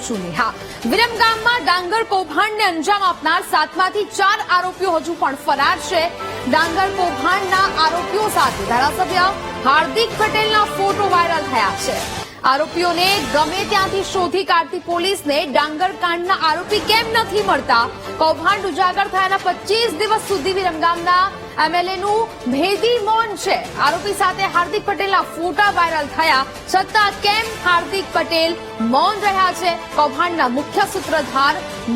હું છું નેહા. વિરમગામમાં ડાંગર કૌભાંડને અંજામ આપનાર સાતમાંથી ચાર આરોપીઓ હજુ પણ ફરાર છે. ડાંગર કૌભાંડના આરોપીઓ સાથે ધારાસભ્ય હાર્દિક પટેલના ફોટો વાયરલ થયા છે. આરોપીઓને ગમે ત્યાંથી શોધી કાઢતી પોલીસને ડાંગર કાંડના આરોપી કેમ નથી મળતા? કૌભાંડ ઉજાગર થયાના પચીસ દિવસ સુધી વિરમગામના એમએલએનું ભેદી મૌન છે. આરોપી સાથે હાર્દિક પટેલના ફોટા વાયરલ થયા. છતાં કેમ હાર્દિક પટેલ મૌન રહ્યા છે? કૌભાંડના મુખ્ય સૂત્રધાર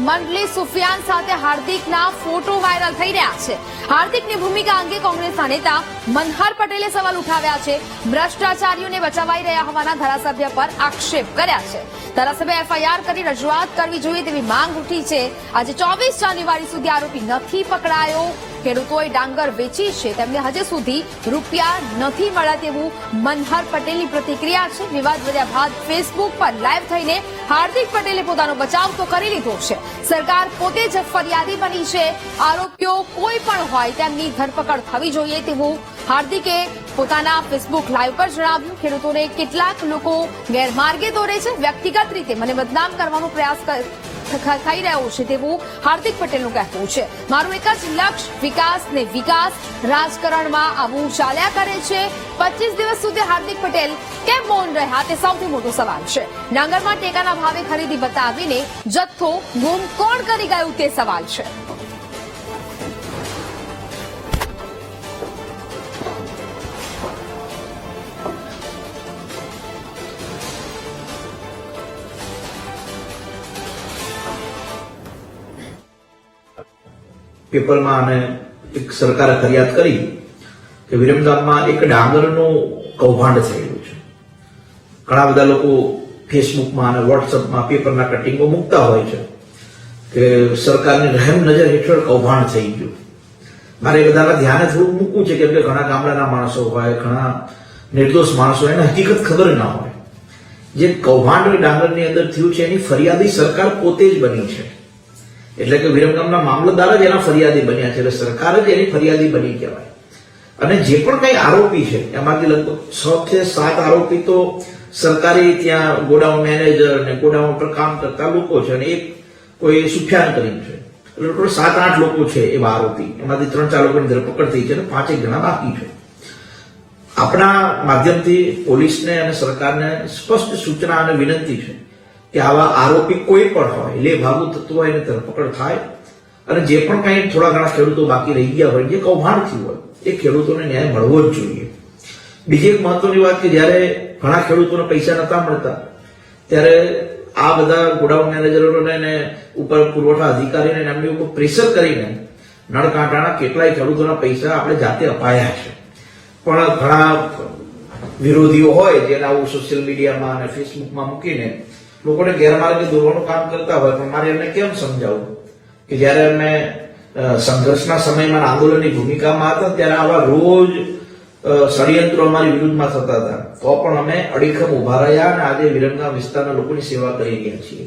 મંડલી સુફિયાન સાથે હાર્દિકના ફોટો વાયરલ થઈ રહ્યા છે. હાર્દિકની ભૂમિકા અંગે કોંગ્રેસના નેતા મનહર પટેલે સવાલ ઉઠાવ્યા છે. ભ્રષ્ટાચારીઓને બચાવાઈ રહ્યા હોવાના ધારાસભ્ય પર આક્ષેપ કર્યા છે. ધારાસભ્ય એફઆઈઆર કરી રજૂઆત કરવી જોઈએ તેવી માંગ ઉઠી છે. આજે ચોવીસ જાન્યુઆરી સુધી આરોપી નથી પકડાયો. ખેડૂતોએ ડાંગર વેચી છે. તેમને હજુ સુધી રૂપિયા નથી મળ્યા તેવું મનહર પટેલની પ્રતિક્રિયા છે. વિવાદ વધ્યા બાદ ફેસબુક પર લાઈવ થઈને હાર્દિક પટેલે પોતાનો બચાવ તો કરી લીધો છે. સરકાર પોતે જ ફરિયાદી બની છે. આરોપીઓ કોઈ પણ હોય તેમની ધરપકડ થવી જોઈએ તેવું હાર્દિકે પોતાના ફેસબુક લાઈવ પર જણાવ્યું. ખેડૂતોને કેટલાક લોકો ગેરમાર્ગે દોરે છે. વ્યક્તિગત રીતે મને બદનામ કરવાનો પ્રયાસ થઈ રહ્યો છે તેવું હાર્દિક પટેલનું કહેવું છે. મારું એક જ લક્ષ્ય, વિકાસ ને વિકાસ રાજકારણમાં આવું ચાલ્યા કરે છે. પચીસ દિવસ સુધી હાર્દિક પટેલ કેમ મૌન રહ્યા તે સૌથી મોટો સવાલ છે. ડાંગરમાં ટેકાના ભાવે ખરીદી બતાવીને જથ્થો ગુમ કોણ કરી ગયું તે સવાલ છે. પેપરમાં અને એક સરકારે ફરિયાદ કરી કે વિરમગામમાં એક ડાંગરનું કૌભાંડ થયેલું છે. ઘણા બધા લોકો ફેસબુકમાં અને વોટ્સઅપમાં પેપરના કટિંગો મૂકતા હોય છે કે સરકારની રહેમ નજર હેઠળ કૌભાંડ થઈ ગયું. મારે એ બધાના ધ્યાને થોડું મૂકવું છે, કેમ કે ઘણા ગામડાના માણસો હોય, ઘણા નિર્દોષ માણસો એને હકીકત ખબર ના હોય. જે કૌભાંડ ડાંગરની અંદર થયું છે, એની ફરિયાદી સરકાર પોતે જ બની છે. એટલે કે વિરમગામના મામલતદાર જ એના ફરિયાદી બન્યા છે, એટલે સરકાર જ એની ફરિયાદી બની કહેવાય. અને જે પણ કઈ આરોપી છે, એમાંથી લગભગ છ થી સાત આરોપી તો સરકારી ત્યાં ગોડાઉન મેનેજર ને ગોડાઉન પર કામ કરતા લોકો છે અને એક કોઈ સુફિયાન કરીને છે. એટલે ટોટલ સાત આઠ લોકો છે એવા આરોપી. એમાંથી ત્રણ ચાર લોકોની ધરપકડ થઈ છે અને પાંચેક જણા બાકી છે. આપણા માધ્યમથી પોલીસને અને સરકારને સ્પષ્ટ સૂચના અને વિનંતી છે કે આવા આરોપી કોઈ પણ હોય, લે ભાગુ થતું હોય એને ધરપકડ થાય અને જે પણ કઈ થોડા ઘણા ખેડૂતો બાકી રહી ગયા હોય, જે કૌભાંડ થયું હોય, એ ખેડૂતોને ન્યાય મળવો જ જોઈએ. બીજી એક મહત્વની વાત કે જ્યારે ઘણા ખેડૂતોને પૈસા નતા મળતા, ત્યારે આ બધા ગોડાઉન મેનેજરોને ઉપર પુરવઠા અધિકારીને એમની ઉપર પ્રેશર કરીને નળકાંટાના કેટલાય ખેડૂતોના પૈસા આપણે જાતે અપાયા છે. પણ ઘણા વિરોધીઓ હોય, જેને આવું સોશિયલ મીડિયામાં અને ફેસબુકમાં મૂકીને લોકોને ગેરમાર્ગે દોરવાનું કામ કરતા હોય, પણ મારે એમને કેમ સમજાવવું કે જ્યારે અમે સંઘર્ષના સમયમાં આંદોલનની ભૂમિકામાં હતા, ત્યારે આવા રોજ ષડયંત્રો અમારી વિરુદ્ધમાં થતા હતા. તો પણ અમે અડીખમ ઊભા રહ્યા અને આજે વિરંગા વિસ્તારના લોકોની સેવા કરી રહ્યા છીએ.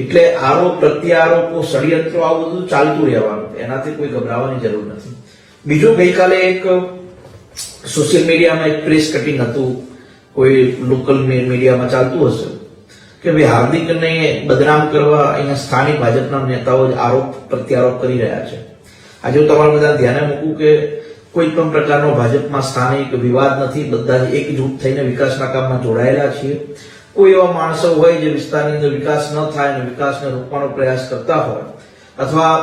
એટલે આરોપ પ્રત્યારોપો, ષડયંત્રો, આવું બધું ચાલતું રહેવાનું. એનાથી કોઈ ગભરાવાની જરૂર નથી. બીજું ગઈકાલે એક, સોશિયલ મીડિયામાં એક પ્રેસ કટિંગ હતું. કોઈ લોકલ મીડિયામાં ચાલતું હશે. કે ભાઈ હાર્દિકને બદનામ કરવા અહીંયા સ્થાનિક ભાજપના નેતાઓ જ આરોપ પ્રત્યારોપ કરી રહ્યા છે. આજે હું તમારા બધા ધ્યાને મૂકું કે કોઈ પણ પ્રકારનો ભાજપમાં સ્થાનિક વિવાદ નથી, બધા જ એકજૂટ થઈને વિકાસના કામમાં જોડાયેલા છીએ. કોઈ એવા માણસો હોય જે વિસ્તારની અંદર વિકાસ ન થાય અને વિકાસને રોકવાનો પ્રયાસ કરતા હોય. અથવા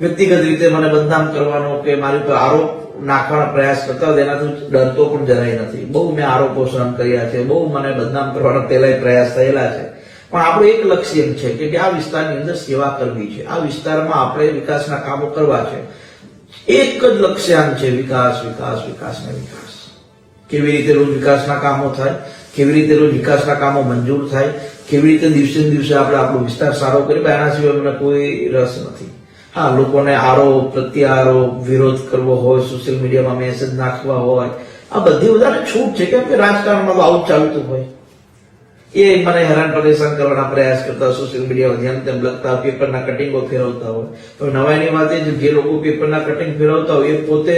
વ્યક્તિગત રીતે મને બદનામ કરવાનો કે મારી ઉપર આરોપ નાખવાનો પ્રયાસ કરતા હોય એનાથી ડરતો પણ જરાય નથી. બહુ મેં આરોપો સહન કર્યા છે, બહુ મને બદનામ કરવાનો પહેલાય પ્રયાસ થયેલા છે. પણ આપણું એક લક્ષ્ય એમ છે કે આ વિસ્તારની અંદર સેવા કરવી છે. આ વિસ્તારમાં આપણે વિકાસના કામો કરવા છે. એક જ લક્ષ્યાંક છે, વિકાસ વિકાસ વિકાસ ને વિકાસ. કેવી રીતે રોજ વિકાસના કામો થાય? કેવી રીતે રોજ વિકાસના કામો મંજૂર થાય? કેવી રીતે દિવસે દિવસે આપણે આપણો વિસ્તાર સારો કરી એના સિવાય મને કોઈ રસ નથી. હા, લોકોને આરોપ પ્રત્યારોપ વિરોધ કરવો હોય સોશિયલ મીડિયામાં મેસેજ નાખવા હોય, આ બધી વધારે છૂટ છે કેમ કે રાજકારણમાં આવું ચાલતું હોય. એ મને હેરાન પરેશાન કરવાના પ્રયાસ કરતા સોશિયલ મીડિયામાં જેમ તેમ લખતા પેપરના કટિંગો ફેરવતા હોય. તો નવાઈની વાત એ જે લોકો પેપરના કટિંગ ફેરવતા હોય, એ પોતે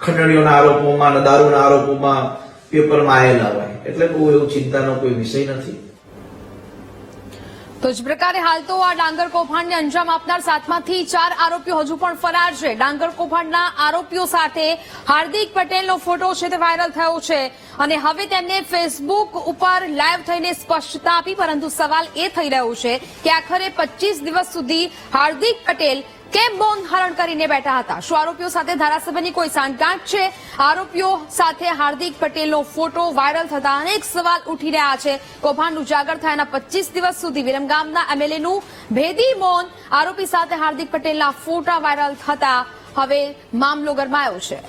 ખંડણીઓના આરોપોમાં અને દારૂના આરોપોમાં પેપરમાં આવેલા હોય. એટલે બહુ એવું ચિંતાનો કોઈ વિષય નથી. તો જ પ્રકારે હાલ તો આ ડાંગર કૌભાંડને અંજામ આપનાર સાતમાંથી ચાર આરોપીઓ હજુ પણ ફરાર છે. ડાંગર કૌભાંડના આરોપીઓ સાથે હાર્દિક પટેલનો ફોટો છે તે વાયરલ થયો છે અને હવે તેમને ફેસબુક ઉપર લાઈવ થઈને સ્પષ્ટતા આપી, પરંતુ સવાલ એ થઈ રહ્યો છે કે આખરે પચીસ દિવસ સુધી હાર્દિક પટેલ કેમ મૌન હરણ કરીને બેઠા હતા? શું આરોપીઓ સાથે ધારાસભ્યની કોઈ સાંઠગાંઠ છે? આરોપીઓ સાથે હાર્દિક પટેલનો ફોટો વાયરલ થતા અનેક સવાલ ઉઠી રહ્યા છે. કૌભાંડ ઉજાગર થયાના પચીસ દિવસ સુધી વિરમગામના એમએલએનું ભેદી મૌન આરોપી સાથે હાર્દિક પટેલના ફોટા વાયરલ થતા હવે મામલો ગરમાયો છે.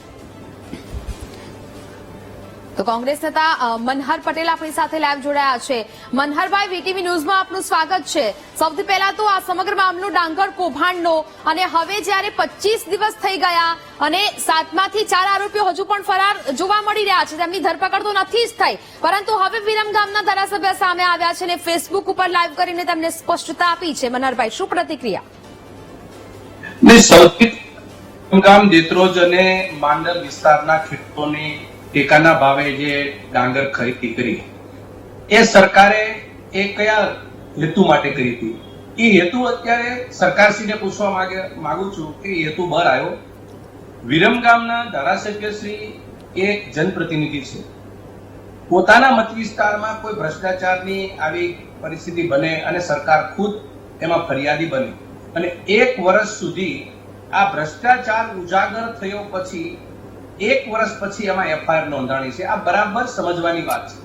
તો કોંગ્રેસ નેતા મનહર પટેલ આપણી સાથે લાઈવ જોડાયા છે. મનહરભાઈ, વીટીવી ન્યૂઝમાં આપનું સ્વાગત છે. સૌથી પહેલા તો આ સમગ્ર મામલો ડાંગર કૌભાંડનો અને હવે જ્યારે પચીસ દિવસ થઈ ગયા અને સાતમાંથી ચાર આરોપીઓ હજુ પણ ફરાર જોવા મળી રહ્યા છે, તેમની ધરપકડ તો નથી જ થઈ. પરંતુ હવે વિરમગામના ધારાસભ્ય સામે આવ્યા છે અને ફેસબુક ઉપર લાઈવ કરીને તેમને સ્પષ્ટતા આપી છે. મનહરભાઈ, શું પ્રતિક્રિયા? સૌથી ગામ જેત્રોજ અને માંડલ વિસ્તારના ખેડૂતોની ટેકાના ભાવે જે ડાંગર ખરીદી કરી, એ સરકારે એ કયા હેતુ માટે કરી હતી? એ હેતુ અત્યારે સરકારશ્રીને પૂછવા માંગે, માંગુ છું કે હેતુ બહાર આવ્યો. વિરમગામના ધારાસભ્ય શ્રી એક જનપ્રતિનિધિ છે. પોતાના મત વિસ્તારમાં કોઈ ભ્રષ્ટાચારની આવી પરિસ્થિતિ બને અને સરકાર ખુદ એમાં ફરિયાદી બને. અને એક વર્ષ સુધી આ ભ્રષ્ટાચાર ઉજાગર થયો પછી એક વર્ષ પછી એમાં એફઆઈઆર નોંધાણી છે. આ બરાબર સમજવાની વાત છે.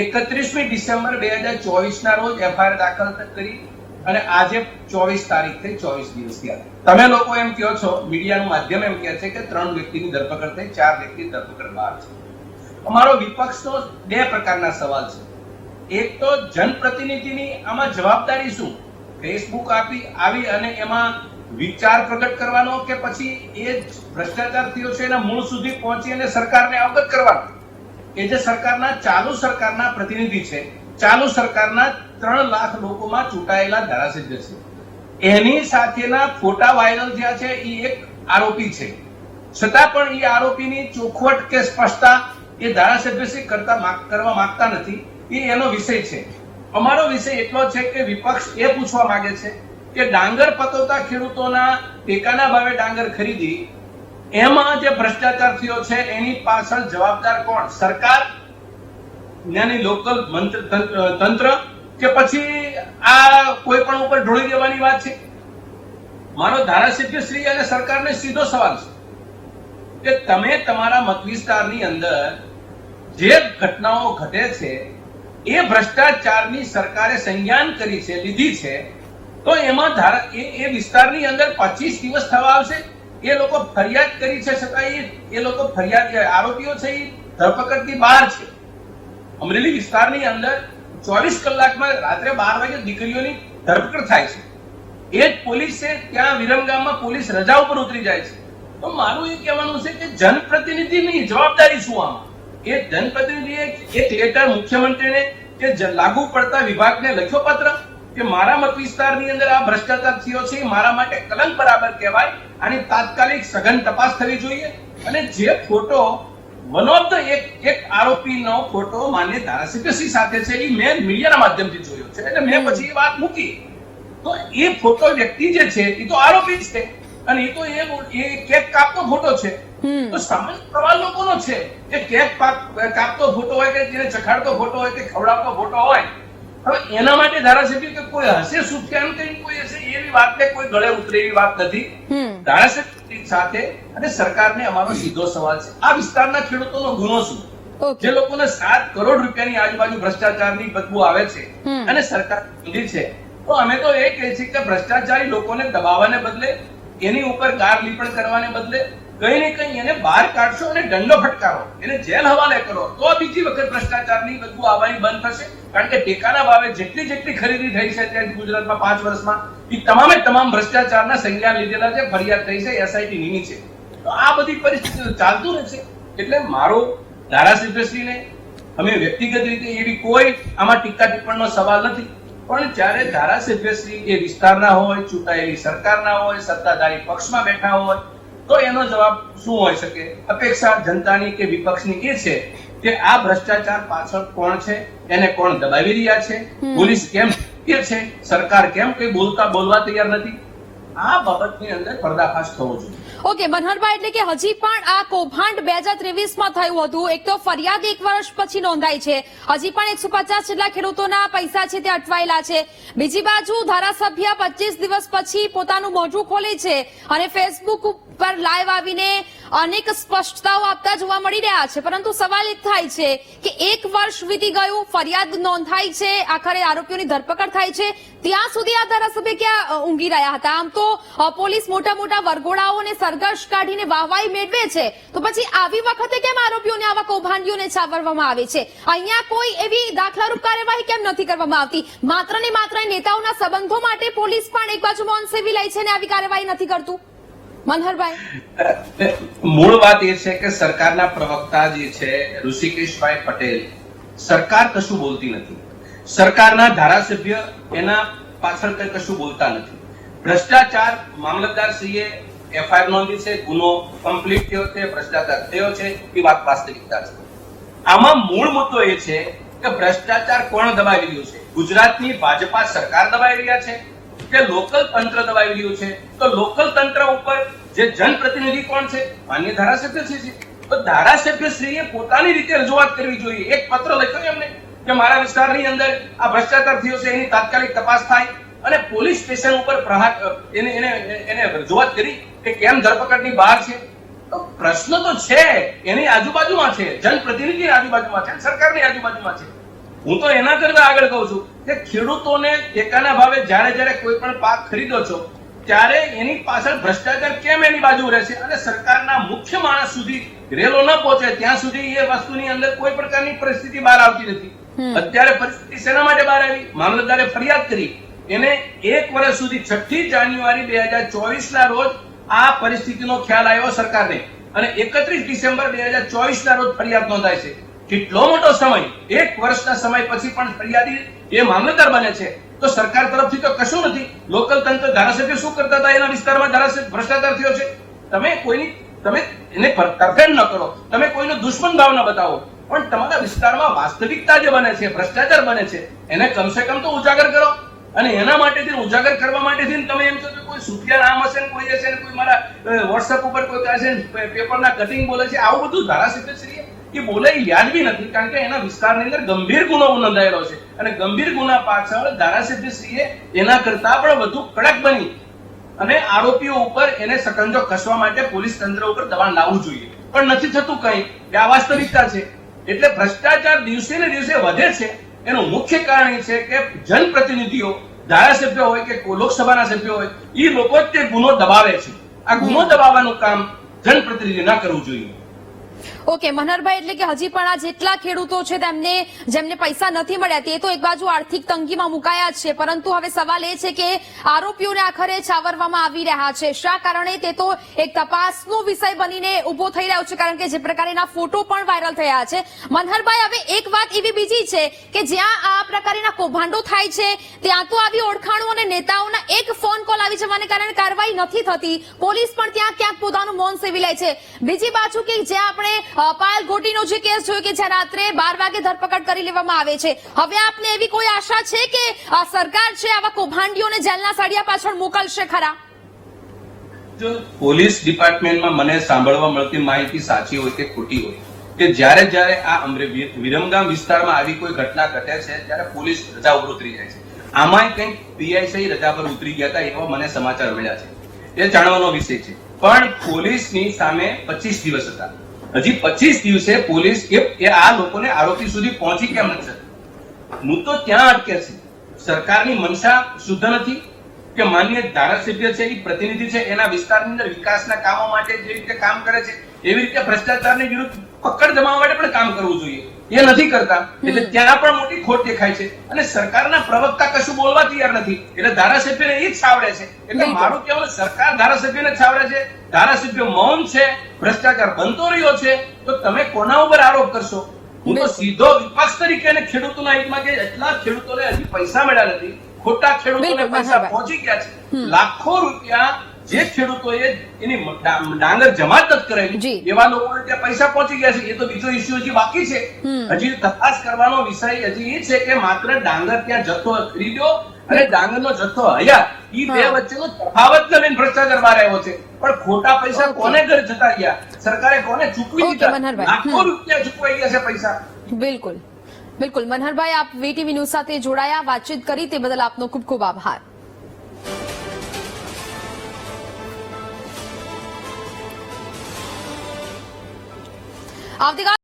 એકત્રીસમી ડિસેમ્બર બે હજાર ચોવીસ ના રોજ એફઆઈઆર દાખલ કરી અને આજે ચોવીસ તારીખ થઈ, ચોવીસ દિવસ થયા તમે લોકો એમ કહો છો, મીડિયાનું માધ્યમ એમ કહે છે કે ત્રણ વ્યક્તિની ધરપકડ થઈ, ચાર વ્યક્તિની ધરપકડ બહાર છે. અમારો વિપક્ષનો બે પ્રકારના સવાલ છે. એક તો જનપ્રતિનિધિની આમાં જવાબદારી શું? ફેસબુક આપી, આવી અને એમાં વિચાર પ્રગટ કરવાનો કે પછી એ ભ્રષ્ટાચાર થયો છે એના મૂળ સુધી પહોંચી અને સરકારને અવગત કરવાનો? કે જે સરકારના, ચાલુ સરકારના પ્રતિનિધિ છે, ચાલુ સરકારના ત્રણ લાખ લોકોમાં ચૂંટાયેલા ધારાસભ્ય છે. એની સાથેના ફોટા વાયરલ થયા છે એ એક આરોપી છે. છતાં પણ એ આરોપીની ચોખવટ કે સ્પષ્ટતા એ ધારાસભ્યશ્રી કરતા કરવા માંગતા નથી. એ એનો વિષય છે. અમારો વિષય એટલો છે કે વિપક્ષ એ પૂછવા માંગે છે કે ડાંગર પતવતા ખેડૂતોના ટેકાના ભાવે ડાંગર ખરીદી, એમાં જે ભ્રષ્ટાચાર થયો છે, એની પાછળ જવાબદાર કોણ? સરકાર? ત્યાંની લોકલ તંત્ર- કે પછી આ કોઈ પણ ઉપર ઢોળી દેવાની વાત છે? મારો ધારાસભ્ય શ્રી અને સરકારને સીધો સવાલ છે કે તમે તમારા મત વિસ્તારની અંદર જે ઘટનાઓ ઘટે છે, એ ભ્રષ્ટાચારની સરકારે સંજ્ઞાન કરી છે, લીધી છે તો એમાં ધારા એ એ વિસ્તારની અંદર પચીસ દિવસ થવા આવશે. એ લોકો ફરિયાદ કરી છે છતાં એ લોકો ફરિયાદ આરોપીઓ છે એ ધરપકડથી બહાર છે. અમરેલી વિસ્તારની અંદર ચોવીસ કલાકમાં રાત્રે બાર વાગે દીકરીઓની ધરપકડ થાય છે. એ જ પોલીસ છે ત્યાં વિરમગામમાં પોલીસ રજા ઉપર ઉતરી જાય છે. તો મારું એ કહેવાનું છે કે જનપ્રતિનિધિની જવાબદારી શું આમાં? એ જનપ્રતિનિધિએ એક લેટર મુખ્યમંત્રીને કે લાગુ પડતા વિભાગને લખ્યો પત્ર? કે મારા મત વિસ્તારની અંદર આ ભ્રષ્ટાચાર થયો છે મારા માટે કલંક બરાબર કહેવાય આની તાત્કાલિક સઘન તપાસ થવી જોઈએ. અને જે ફોટો વન ઓફ ધ એક એક આરોપીનો ફોટો માન્ય ધારાસભ્યશ્રી સાથે છે એ મેં મીડિયાના માધ્યમથી જોયો છે. એટલે મેં પછી એ વાત મૂકી. તો એ ફોટો વ્યક્તિ જે છે એ તો આરોપી જ છે. અને એ તો એ એ કેક કાપતો ફોટો છે. તો સામાન્ય પ્રવાહ લોકોનો છે કે કેક કાપતો ફોટો હોય કે જેને ચખાડતો ફોટો હોય કે ખવડાવતો ફોટો હોય હવે એના માટે ધારાસભ્ય કે કોઈ હશે સુફિયાન કે કોઈ હશે? એવી વાત કે કોઈ ગળે ઉતરે એવી વાત નથી. ધારાસભ્ય સાથે અને સરકારને અમારો સીધો સવાલ છે. આ વિસ્તારના ખેડૂતોનો ગુનો શું? જે લોકોને સાત કરોડ રૂપિયાની આજુબાજુ ભ્રષ્ટાચારની બદબુ આવે છે અને સરકાર ઊંધી છે. તો અમે તો એ કહીએ છીએ કે ભ્રષ્ટાચારી લોકોને દબાવવાને બદલે એની ઉપર ગાર લીપણ કરવાને બદલે કઈ ને કઈ એને બહાર કાઢશો અને દંડો ફટકારો. એને જેલ હવાલે કરો. તો બીજી વખત ભ્રષ્ટાચારની બધું આવવાની બંધ થશે. કારણ કે ટેકાના ભાવે જેટલી જેટલી ખરીદી થઈ છે ત્યાં ગુજરાતમાં પાંચ વર્ષમાં, એ તમામે તમામ ભ્રષ્ટાચારના સંજ્ઞાન લીધેલા છે, ફરિયાદ થઈ છે એસઆઈટી નીની છે. તો આ બધી પરિસ્થિતિ ચાલતું રહેશે. એટલે મારો ધારાસભ્યશ્રીને, અમે વ્યક્તિગત રીતે એવી કોઈ આમાં ટીકા ટિપ્પણનો સવાલ નથી. પણ જ્યારે ધારાસભ્યશ્રી એ વિસ્તારના હોય, ચૂંટાયેલી સરકારના હોય, સત્તાધારી પક્ષમાં બેઠા હોય તો એનો જવાબ શું હોઈ શકે? અપેક્ષા જનતાની કે વિપક્ષની એ છે કે આ ભ્રષ્ટાચાર પાછળ કોણ છે? એને કોણ દબાવી રહ્યા છે? પોલીસ કેમ કે છે? સરકાર કેમ કઈ બોલતા બોલવા તૈયાર નથી? આ બાબતની અંદર પર્દાફાશ થવો જોઈએ. ઓકે મનહરભાઈ એટલે કે હજી પણ આ કૌભાંડ બે હજાર ત્રેવીસમાં થયું હતું. એક તો ફરિયાદ એક વર્ષ પછી નોંધાઈ છે. હજી પણ એકસો પચાસ જેટલા ખેડૂતોના પૈસા છે તે અટવાયેલા છે. બીજી બાજુ ધારાસભ્ય પચીસ દિવસ પછી પોતાનું મોઢું ખોલે છે અને ફેસબુક ઉપર લાઈવ આવીને અનેક સ્પષ્ટતાઓ આપતા જોવા મળી રહ્યા છે. પરંતુ સવાલ એ થાય છે કે એક વર્ષ વીતી ગયું, ફરિયાદ નોંધાઈ છે, આખરે આરોપીઓની ધરપકડ થાય છે. ત્યાં સુધી આ ધારાસભ્ય ક્યાં ઊંઘી રહ્યા હતા? આમ તો પોલીસ મોટા મોટા વરઘોડાઓને સરઘર્ષ કાઢીને વાહવાઈ મેળવે છે. તો પછી આવી વખતે કેમ આરોપીઓને, આવા કૌભાંડીઓને છાવરવામાં આવે છે? અહીંયા કોઈ એવી દાખલારૂપ કાર્યવાહી કેમ નથી કરવામાં આવતી? માત્ર ને માત્ર નેતાઓના સંબંધો માટે પોલીસ પણ એક બાજુ મૌન સેવી લે છે ને આવી કાર્યવાહી નથી કરતું? મનહરભાઈ. મૂળ વાત એ છે કે સરકારના પ્રવક્તા જે છે, ઋષિકેશભાઈ પટેલ, સરકાર કશું બોલતી નથી. સરકારના ધારાસભ્ય એના પાછળ કઈ કશું બોલતા નથી. ભ્રષ્ટાચાર મામલતદારશ્રીએ એફઆઈઆર નોંધી છે, ગુનો કમ્પ્લીટ થયો છે, ભ્રષ્ટાચાર થયો છે, એ વાત વાસ્તવિકતા છે. આમાં મૂળ મુદ્દો એ છે કે ભ્રષ્ટાચાર કોણ દબાવી રહ્યું છે? ગુજરાતની ભાજપા સરકાર દબાવી રહ્યા છે? કે લોકલ તંત્ર દબાવી રહ્યું છે? તો લોકલ તંત્ર ઉપર જે જનપ્રતિનિધિ કોણ છે? માન્ય ધારાસભ્ય છે. તો ધારાસભ્યશ્રીએ પોતાની રીતે રજૂઆત કરવી જોઈએ. એક પત્ર લખ્યો એમને કે મારા વિસ્તારની અંદર આ ભ્રષ્ટાચાર થયો છે, એની તાત્કાલિક તપાસ થાય અને પોલીસ સ્ટેશન ઉપર પ્રહાર એને એને એને રજૂઆત કરી કે કેમ ધરપકડની બહાર છે. તો પ્રશ્ન તો છે, એની આજુબાજુમાં છે. જનપ્રતિનિધિની આજુબાજુમાં છે સરકારની આજુબાજુમાં છે. હું તો એના કરતા આગળ કહું છું કે ખેડૂતોને ટેકાના ભાવે જ્યારે જ્યારે કોઈ પણ પાક ખરીદો છો ત્યારે એની પાછળ ભ્રષ્ટાચાર કેમ એની બાજુ રહેશે? અને સરકારના મુખ્ય માણસ સુધી રેલો ન પહોંચે ત્યાં સુધી એ વસ્તુની અંદર કોઈ પ્રકારની પરિસ્થિતિ બહાર આવતી નથી. અત્યારે પરિસ્થિતિ શેના માટે બહાર આવી? મામલતદારે ફરિયાદ કરી. એને એક વર્ષ સુધી છઠ્ઠી જાન્યુઆરી બે હજાર ચોવીસ ના રોજ આ પરિસ્થિતિનો ખ્યાલ આવ્યો સરકારને. અને એકત્રીસ ડિસેમ્બર બે હજાર ચોવીસ ના રોજ ફરિયાદ નોંધાય છે. કેટલો મોટો સમય? એક વર્ષના સમય પછી પણ ફરિયાદી એ મામલતદાર બને છે. તો સરકાર તરફથી તો કશું નથી. લોકલ તંત્ર ધારાસભ્ય શું કરતા હતા? એના વિસ્તારમાં ધારાસભ્ય ભ્રષ્ટાચાર થયો છે. તમે કોઈની, તમે એને તરફેણ ન કરો. તમે કોઈનો દુશ્મન ભાવ બતાવો. પણ તમારા વિસ્તારમાં વાસ્તવિકતા જે બને છે, ભ્રષ્ટાચાર બને છે, એને કમસે કમ તો ઉજાગર કરો. અને એના માટેથી, ઉજાગર કરવા માટેથી તમે એમ છો કે કોઈ સુફિયા નામ હશે ને કોઈ હશે કોઈ મારા વોટ્સઅપ ઉપર કોઈ કહે છે પેપરના કટિંગ બોલે છે, આવું બધું ધારાસભ્યશ્રીએ એ બોલે યાદ બી નથી, કારણ કે એના વિસ્તારની અંદર ગંભીર ગુનો નોંધાયેલો છે. અને ગંભીર ગુના પાછળ ધારાસભ્યશ્રીએ એના કરતા પણ વધુ કડક બની. અને આરોપીઓ ઉપર એને સકંજો કસવા માટે પોલીસ તંત્ર ઉપર દબાણ લાવવું જોઈએ. પણ નથી થતું કઈ. કે આ વાસ્તવિકતા છે. એટલે ભ્રષ્ટાચાર દિવસે ને દિવસે વધે છે. એનું મુખ્ય કારણ એ છે કે જનપ્રતિનિધિઓ, ધારાસભ્ય હોય કે લોકસભાના સભ્યો હોય એ લોકો જ તે ગુનો દબાવે છે. આ ગુનો દબાવવાનું કામ જનપ્રતિનિધિ ના કરવું જોઈએ. ઓકે, મનહરભાઈ, એટલે કે હજી પણ આ જેટલા ખેડૂતો છે તેમને જેમને પૈસા નથી મળ્યા, તે તો એક બાજુ આર્થિક તંગીમાં મુકાયા છે, પરંતુ હવે સવાલ એ છે કે આરોપીઓને આખરે છાવરવામાં આવી રહ્યા છે. શા કારણે તે તો એક તપાસનો વિષય બનીને ઊભો થઈ રહ્યો છે, કારણ કે જે પ્રકારેના ફોટો પણ વાયરલ થયા છે. મનહરભાઈ, હવે એક વાત એવી બીજી છે કે જ્યાં આ પ્રકારના કૌભાંડો થાય છે, ત્યાં તો આવી ઓળખાણો અને નેતાઓના એક ફોન કોલ આવી જવાને કારણે કાર્યવાહી નથી થતી. પોલીસ પણ ત્યાં ક્યાંક પોતાનું મૌન સેવી લે છે. બીજી બાજુ કે જ્યાં આપણે અ, પાયલ જે કેસ જોયો કે જ્યાં રાત્રે બાર વાગે ધરપકડ કરી લેવામાં આવે છે. હવે આપને એવી કોઈ આશા છે કે સરકાર છે આવા કૌભાંડીઓને જેલના સળિયા પાછળ મોકલશે ખરા? પોલીસ ડિપાર્ટમેન્ટમાં મને સાંભળવા મળતી માહિતી સાચી હોય કે ખોટી હોય કે જ્યારે જ્યારે આ અમરે વિરમગામ વિસ્તારમાં આવી કોઈ ઘટના ઘટે છે ત્યારે પોલીસ રજા ઉપર ઉતરી જાય છે. આમાંય કંઈક પીઆઈસી રજા પર ઉતરી ગયા હતા એવા મને સમાચાર મળ્યા છે. એ જાણવાનો વિષય છે. પણ પોલીસની સામે પચીસ દિવસ હતા. હજી પચીસ દિવસે પોલીસ એ આ લોકોને આરોપી સુધી પહોંચી કેમ નથી શકતી? મુદ્દો ત્યાં અટકે છે સરકારની મનસા શુદ્ધ નથી કે માન્ય ધારાસભ્ય છે એ પ્રતિનિધિ છે, એના વિસ્તારની અંદર વિકાસના કામો માટે જે રીતે કામ કરે છે, એવી રીતે ભ્રષ્ટાચારની વિરુદ્ધ પકડ જમાવવા માટે પણ કામ કરવું જોઈએ એ નથી કરતા. એટલે ત્યાં પણ મોટી ખોટ દેખાય છે. અને સરકારના પ્રવક્તા કશું બોલવા તૈયાર નથી. એટલે ધારાસભ્યને એ જ છાવડે છે. એટલે મારું કહેવાનું સરકાર ધારાસભ્યને છાવડે છે. ધારાસભ્ય મૌન છે ભ્રષ્ટાચાર બનતો રહ્યો છે. તો તમે કોના ઉપર આરોપ કરશો? હું તો સીધો વિપક્ષ તરીકે અને ખેડૂતોના હિતમાં કે એટલા ખેડૂતોને હજી પૈસા મળ્યા નથી. ખોટા ખેડૂતોને પૈસા પહોંચી ગયા છે. લાખો રૂપિયા જે ખેડૂતોએ એની ડાંગર જમાત જ નથી એવા લોકોને ત્યાં પૈસા પહોંચી ગયા છે. એ તો બીજો ઇસ્યુ હજી બાકી છે. હજી તપાસ કરવાનો વિષય હજી એ છે કે માત્ર ડાંગર ત્યાં જથ્થો ખરીદ્યો અને ડાંગરનો જથ્થો હયા ઈ બે. વચ્ચેનો તફાવત નવીન ભ્રષ્ટાચાર બહાર આવ્યો છે. પણ ખોટા પૈસા કોને ઘર જતા ગયા સરકારે કોને ચૂકવી દીધા. લાખો રૂપિયા ચૂકવાઈ ગયા છે પૈસા. બિલકુલ. બિલકુલ. મનહરભાઈ આપ વીટીવી ન્યૂઝ સાથે જોડાયા. વાતચીત કરી તે બદલ આપનો ખૂબ ખૂબ આભાર. આવતીકાલ